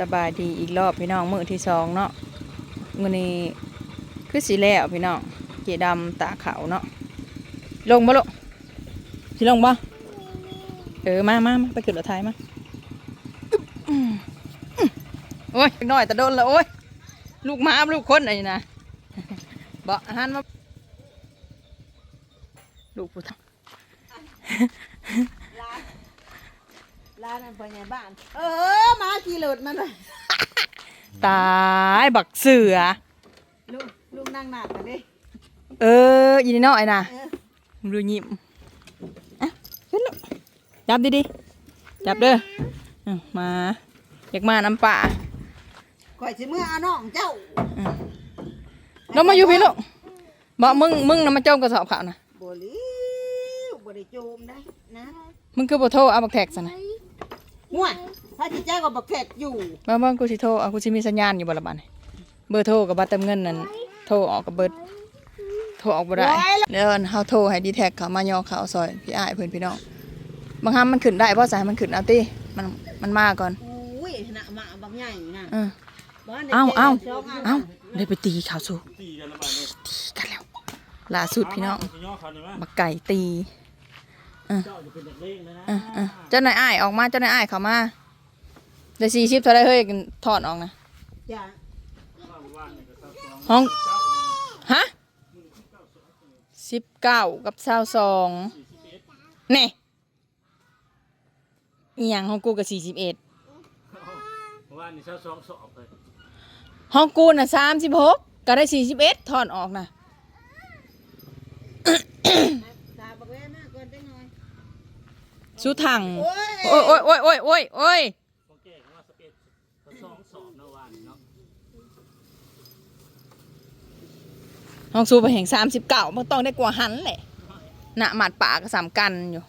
สบายดีอีกรอบพี่น้องมือที่สองเนาะมือนี้คือสิแล้วพี่น้องเจดำตาขาวเนาะลงบ่ลูกสิลงบ่เออมามามาไปขึ้นรถไถมาอืมอืมโอ้ยน้อยแต่โดนแล้วโอ้ยลูกหมาลูกคนอะไรนะบอาหารมาลูกผู้ท ร้านอันพอใหญ่บ้าน เออมาขี่รถมันเลยตายบักเสือลูกลูกนั่งหนักกันดิเออยินดีน้อยนะเออมึงดูยิ้มอะขึ้นลูกจับดีๆจับเด้ออะมาอยากมาน้ำป่าข่อยสิเมื่อเอาน้องเจ้าลงมาอยู่พี่ลูกบอกมึงมึงนำมาโจมกระสอบข่าวนะบ่ลิวบ่ได้โจมได้นะมึงคือบ่โทรเอาบักแท็กซะนะ ม่วนพระจิตใจก็บักเทศอยู่บ่บ่กูสิโทรเอากูสิมีสัญญาณอยู่บ่ละบัดนี้เบอร์โทรกับบัตรเติมเงินนั่นโทรออกกับเบอร์โทรออกบ่ได้เดี๋ยวเฮาโทรให้ดีแท็กเขามาย่อเขาซอยพี่อ้ายเพิ่นพี่น้องบางครั้งมันขึ้นได้เพราะสายมันขึ้นเอาติมันมันมาก่อนอุ้ยหน้าหมาบักใหญ่น่ะเออบ้นได้เอาจ็ดเอาสงนเอาได้ไปตีเขาสู้ตีกันละบาดเนี่ยตีกันแล้วล่าสุดพี่น้องเาย่อเขาหน่อยมั้ยบักไก่ตี เจ้าจะเป็นเด็กเล่งเลยนะอะอะเจ้านายอ้ายออกมาเจ้านายอ้ายเขามาได้สี่ชิปเท่าไรเฮ้ยถอดออกนะจ้ะห้องฮะสิบเก้ากับเศร้าสองเน่อีหยังห้องกูกับสี่สิบเอ็ดว่านี่เช้าสองสอบเลยห้องกูน่ะสามสิบหกก็ได้สี่สิบเอ็ดถอดออกนะ สู้ถังโอ้ยโอ้ยโอ้ยโอ้ยโอ้ยโอ้ยโอ้ยโอเคว่าสเปซสองสอบนะวันเนาะห้องสู้ไปแห่งสามสิบเก้ามันต้องได้กว่าหันแหละหน้าหมัดปากก็สามกันอยู่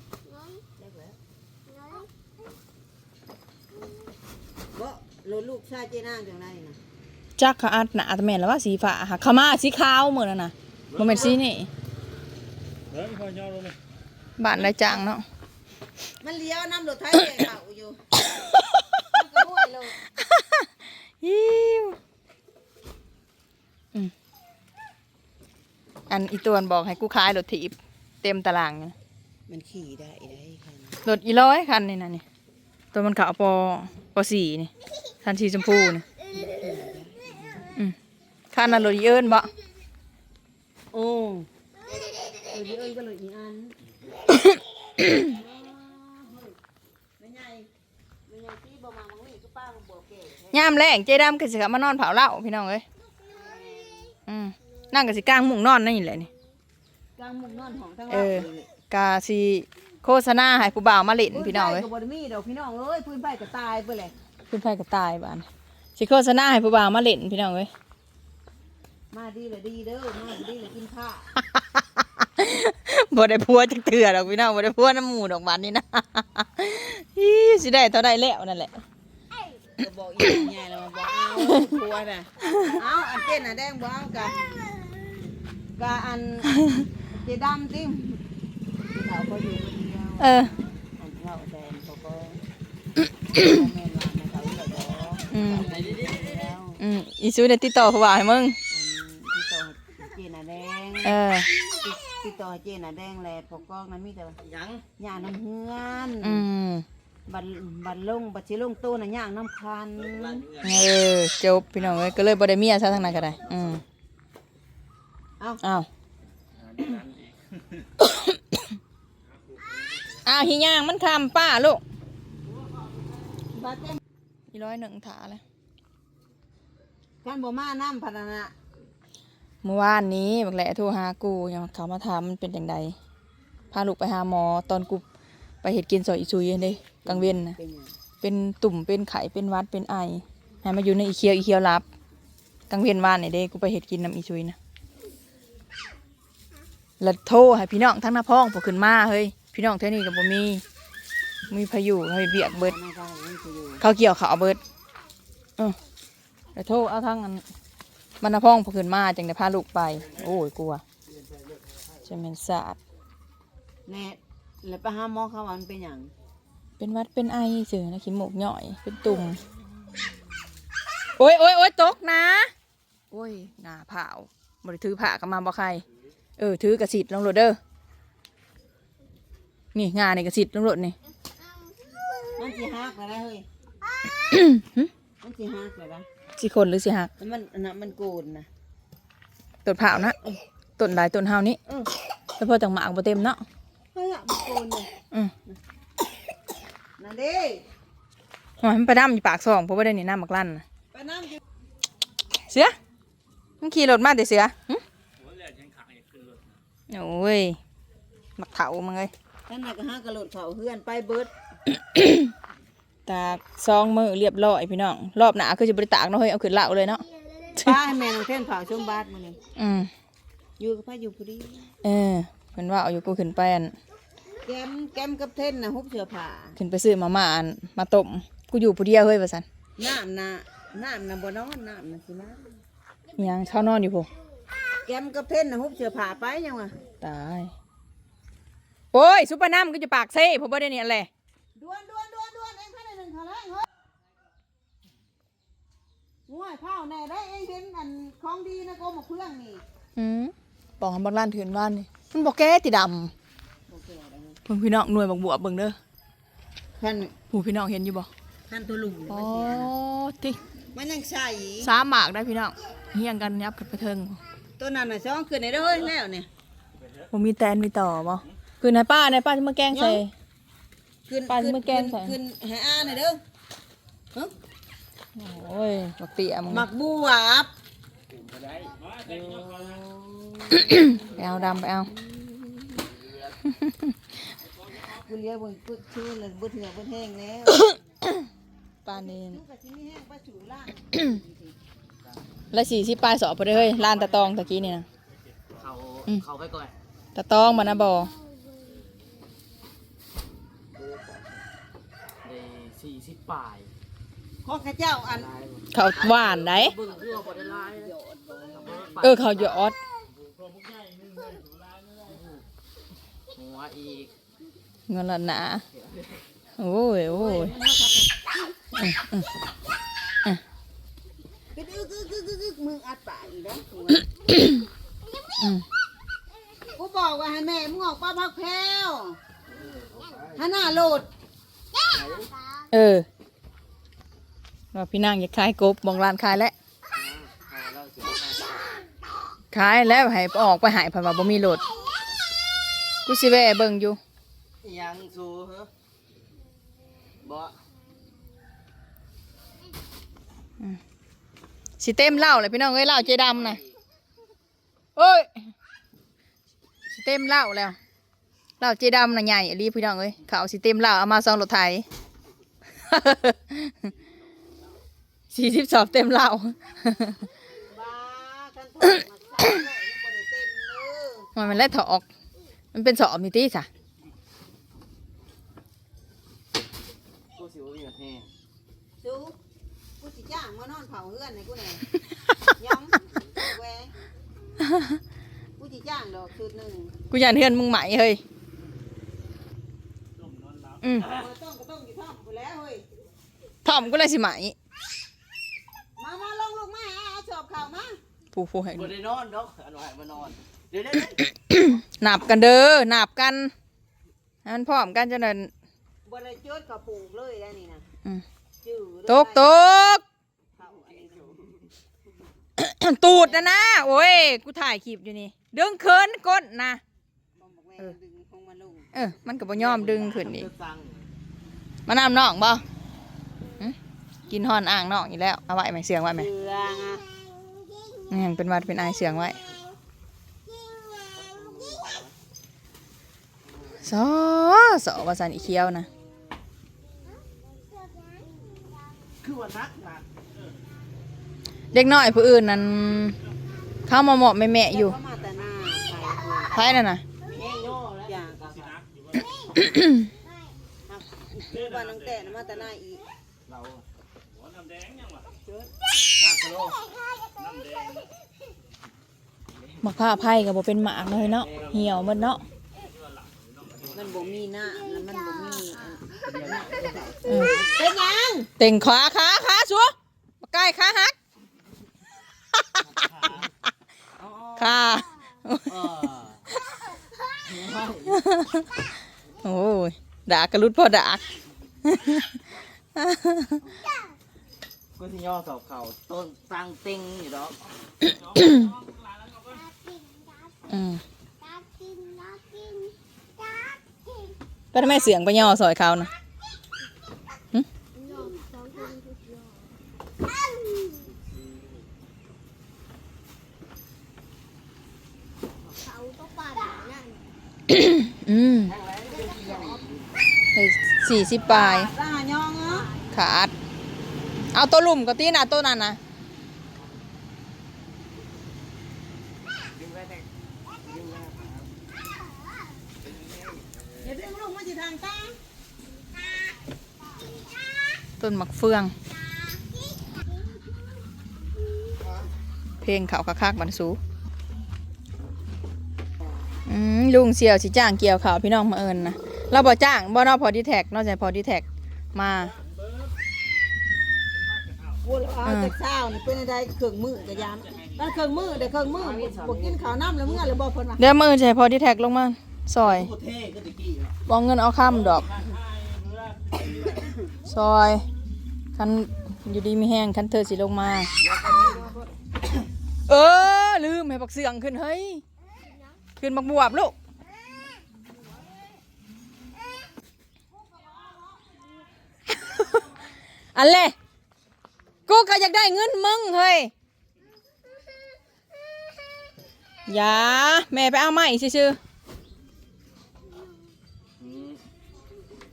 บ่รถลูกชายเจนางจังไรน่ะจักเขาอัดหนาแต่แม่นแล้วว่าสีฟ้าค่ะเขามาสีขาวเหมือนน่ะโมเมนสีนี่เฮ้ยพอย่อลงเลยบ้านไรจังเนาะ มันเลี้ยวน้ำรถไถแก่เขาอยู่มันก็ห้วยลงฮิวอืมอันอีตวนบอกให้กูขายรถถีบเต็มตารางเนี่ยมันขี่ได้ได้ค่ะรถอีร้อยคันนี่นะนี่ตัวมันขาวปอปอสี่นี่คันสีชมพูนี่อืมคันนั้นรถอีเอิญบ่โอ้เออเดี๋ยวเอิ้นก็เลยอีอันไม่ใหญ่ไม่ใหญ่ที่บ่มามังนี่ก็ป้ามันบ่แก่แท้ ยามแรงเจดำก็สิกลับมานอนเผาเหล้าพี่น้องเอ้ยอืมนั่งก็สิกลางมุ้งนอนนั่นนี่แหละนี่กลางมุมนอนของทั้งเอเราอกาสิโฆษณาให้ผู้บ่าวมาเล่นพี่น้องเอ้ยก็บ่ได้มีดอกพี่น้องเอ้ยพื้นไผ่ก็ตายไปเลยขึ้นไฟก็ตายบ้านสิโฆษณาให้ผู้บ่าวมาเล่นพี่น้องเอ้ยมาดีเลยดีเด้อมาดีเลยกินข้าวบ่ได้พัวจักเถื่อดอกพี่น้องบ่ได้พัวน้ำหมูดอกบานนี่นะอีสิได้เท่าได้แล้วนั่นแหละ ก็บอกอีกใหญ่แล้วบอกเอาครัวน่ะเอาอันเต้นน่ะแดงบ่เอากะกะอันเจดำติเขาก็อยู่คนเดียวเออ อันเราแดงเขาก็แม่นว่าเขาอยู่แล้วอืมแล้วอืมอีซูได้ติดต่อผู้บ่าวให้มึง อันที่ต่อเจน่ะแดงเออ ที่ต่อเจน่ะแดงแลปกกองนั้นมีแต่ยังย่าน้ำเฮือน อืม บันบันลงบัดสิลงโตน่ะย่างน้ำคันเออจบพี่น้องเอ้ยก็เลยบ่ได้เมียซะทางนั้นก็ได้อืมเอ้าอ้าวอ้าวหิย่างมันคำป้าลูกบัดเต้นอีร้อยหนึ่งถาเลยกันบ่มาน้ำพะนันน่ะเมื่อวานนี้บักแหละโทรหากูยังเขามาถามมันเป็นอย่างไรพาลูกไปหาหมอตอนกู ไปเห็ดกินซอยอีซุยเด้กลางเว้นนะเป็นหยังเป็นตุ่มเป็นไข้เป็นหวัดเป็นไอให้มาอยู่ในอีเคียวอีเคียวรับกลางเว้นวานนี่เด้กูไปเห็ดกินน้ำอีซุยนะแล้วโทรให้พี่น้องทั้งหน้าพ้องพอขึ้นมาเฮ้ยพี่น้องเท่านี้กับบ่มีมีพายุเขาเฮ็ดเบียกเบิดไม่ได้มันจะอยู่เขาเกี่ยวเขาเอาเบิดเออแต่โทษเอาทั้งอันบรรณพ้องพอขึ้นมาจังได้พาลูกไป โอ้ยกลัวจะเป็นศาสตร์แน่ แล้วไปหาหมอเขาว่ามันเป็นหยังเป็นหวัดเป็นไอเสือนะขี้มูกหน่อย เป็นตุ่มโอ้ยโอ้ยโอ้ยตกนะโอ้ยหน้าเผาบริถือผ้ากันมาบ่ใคร เออ ถือกระสิทธิ์ลงรถเด้อนี่งานนี่กระสิทธิ์ลงรถนี่ มันสิหักไปได้เฮ้ย มันสิหักไปได้สิคนหรือสิหักแล้วมันอันนั้นมันโกนนะต้นเผานะต้นลายต้นเฮานี่เออแล้วพอต่างหมากบ่เต็มเนาะ เฮ้ยอะมันโกนเลยอืม นั่นเด้โอ้ยมันไปดำอยู่ปากซองเพราะว่าได้นี่น้ำมักลั่นน่ะไปน้ำอยู่เสือมันขี่รถมาแต่เสือหึหัวแหลกยังขางอยากขึ้นรถโอ้ยมักเถามึงเลยท่านน่ะก็หากระโดดเขาเฮือนไปเบิดตากซองมือเรียบร้อยพี่น้องรอบหนาคือจะบริตากเนาะเฮ้ยเอาขึ้นเหล่าเลยเนาะป้าให้แม่น้องเท่นเผาช่วงบาทมานี่อืมอยู่กับพ่ออยู่พอดี เออ เพิ่นว่าเอาอยู่กูขึ้นไปอันแก้มแก้มกับเท่นน่ะฮุบเสื้อผ้าขึ้นไปซื้อมาม่าอันมาต้มกูอยู่ผู้เดียวเฮ้ยว่าซั่นน้ำน่ะน้ำน่ะบ่นอนน้ำน่ะสินะอิหยังเช้านอนอยู่พวกแก้มกับเท่นน่ะฮุบเสื้อผ้าไปยังวะตายโอ้ยซุปเปอร์น้ำก็จะปากเซ่เพราะบ่ได้นี่อะไรดวนดวนดวนดวนเองท่านหนึ่งเท่าไรเฮ้ยง่วยเผาแน่ได้เองเห็นอันของดีนะโกมาเพื่องนี่อืมบอกให้บักลั่นถือนบ้านนี่ มันบอกแก้ติดำโอเคได้ไหมเพิ่นพี่น้องหน่วยบักบวบเบิ่งเด้อท่านผู้พี่น้องเห็นอยู่บ่ท่านตัวลุงอ๋อมันเสียนะติมันยังใส่สามหมากได้พี่น้องเฮียงกันยับกันไปเทิงตัวนั้นน่ะซ้องขึ้นในเด้อเฮ้ยแล้วเนี่ยผมมีแตนมีต่อบ่คือนายป้านายป้าที่มาแกล้งใส่ขึ้นปลาที่ขึ้นมาแกงใส่ขึ้นให้อาหน่อยเด้อฮะโอ้ยบักเตี้ยมึงหมักบวบ ไปเอาดำไปเอากูเลี้ยงเบิ่งปึ๊กชื่อเลยบ่เถื่อบ่แห้งแล้วปลาเนนลูกก็สิมีแห้งไปสู่ล่างแล้วสี่สิบปลายสอบไปเลยเฮ้ยลานตะตองตะกี้นี่นะเขาอืมเขาไปก่อนตะตองมานะบอได้สี่สิบปลายของข้าเจ้าอันเขาหวานได้เบิ่งเพื่อบ่ได้ลายเลยเออเขาหยอด หัวอีกเงินละหนาโอ้ยโอ้ยกึกกึกกึกกึกกึกกึกมึงอัดปากอีกแล้วกูอืมกูบอกว่าให้แม่มึงออกป้าพักแพ้วให้หน้าโหลด เออว่าพี่นางอยากขายกบบองร้านขายแล้วขายแล้วให้ออกไปหายผ่านว่าบ่มีรถ กูสิแวะเบิ่งอยู่ ยังสูฮะบ่สิเต็มเหล้าเลยพี่น้องเอ้ยเหล้าเจดำนะโอ้ยสิเต็มเหล้าแล้วเหล้าเจดำน่ะใหญ่อหลีพี่น้องเอ้ยเขาเอาสิเต็มเหล้าเอามาซองรถไถสี่สิบสอบเต็มเหล้าบ้ากันถอดมาใส่เลยยังบ่ได้เต็มเลยมันมันแล่ถออก มันเป็นสอบนี่ตีจ้ะกูสิว่ามีแบบนี้ดูกูสิจ้างมานอนเผาเฮือนให้กูแหน่ย้ำแหวงกูสิจ้างดอกชุดหนึ่งกูอยากเฮือนมึงใหม่เฮ้ยอืมเออต้องก็ต้องอยู่ท่อมกูแล้วเฮ้ยถ่อมกูเลยสิใหม่มามาลงลูกมาเอาสอบข่าวมาผู้ผู้ให้บ่ได้นอนดอกอันว่าให้มานอนเดี๋ยวได้ หนับกันเด้อหนับกันมันพร้อมกันจนนั้นบริจุดกับปลูกเลยได้นี่นะตกตกตูดนะนะโอ้ยกูถ่ายคลิปอยู่นี่ ดึงขึ้นก้นนะเออ มันก็บ่ยอมดึงขึ้นอีกมานำน้องบ่กินห่อนอ่างน้องอีกแล้วเอาไว้ไหมเสียงไว้ไหมเสืองอะนี่ยังเป็นวัดเป็นไอเสียงไว้ สอสอวาสันอีเคียวนะคือว่านักหนักเด็กน้อยผู้อื่นนั้นเข้ามาเหมาะแม่ๆอยู่มาแต่หน้าใครไพ่นั่นน่ะแห้งโย่แล้วอย่างกับสินักอยู่ว่าคือบ้านน้องแต่นะมาแต่หน้าอีกเราหัวน้ำแดงยังวะน้ำโคโลน้ำแดงมักผ้าไพ่ก็บ่เป็นหมากเลยเนาะเหี่ยวหมดเนาะ มันบ่มีหน้าแล้วมันบ่มีอันอืมเป็นหยังเต่งขาขาขาสัวปากกว้ขาหักเอาค่ะๆเออโอ้ยดากกระลุดพอดากก็ที่ย่อสอบเข่าต้นตั้งติงอยู่ดอกอืม ก็ทำไมเสียงไปย่อซอยเขานะอืมได้สี่สิบปลายตาองเหรอขาด เอาตัวลุ่มก็ตีนะตัวนั้นนะ เดี๋ยวดึงลูกมาสิทาง ตาต้นมักเฟือง เพลงเขาคักๆบันสูอืมลุงเสี่ยวสิจ้างเกี่ยวข่าวพี่น้องมาเอิญนะเราบ่จ้างบ่นอกพอดีแท็กนอกจากพอดีแท็กมาพูดแล้วเอาแต่เช้านี่เป็นอะไรเครื่องมือกระยามแล้วเครื่องมือเดี๋ยวเครื่องมือบ่กินข้าวน้ำแล้วเมื่อเลยบ่เพิ่นว่าเดี๋ยวมือจะให้พอดีแท็กลงมา ซอยบองเงินเอาข้ามดอก ซอยคันอยู่ดีมีแห้งคันเธอสิลงมา เออ ลืมให้บักเสืองขึ้นเฮ้ย ขึ้นบักบวบลูกอันเลยกูก็อยากได้เงินมึงเฮ้ยอย่าแม่ไปเอาใหม่ซื่อๆ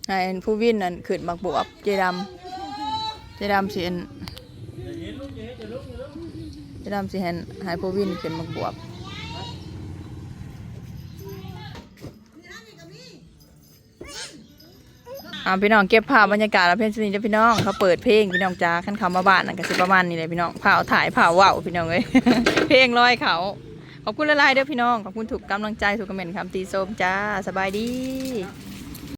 ให้ผู้วินนั่นขึ้นบักบวบเจดำเจดำสิเห็นเจดำสิเห็นให้ผู้วินขึ้นบักบวบอ่าพี่น้องเก็บภาพบรรยากาศแล้วเพื่อนสนิทเด้อพี่น้องเขาเปิดเพลงพี่น้องจ้าขั้นเขามาบ้านนั่นก็สิประมาณนี้เลยพี่น้องเผาถ่ายเผาว่าวพี่น้องเอ้ยเพลงลอยเขาขอบคุณหลายเด้อพี่น้องขอบคุณถูกกำลังใจถูกคอมเมนต์คำตีโซมจ้าสบายดี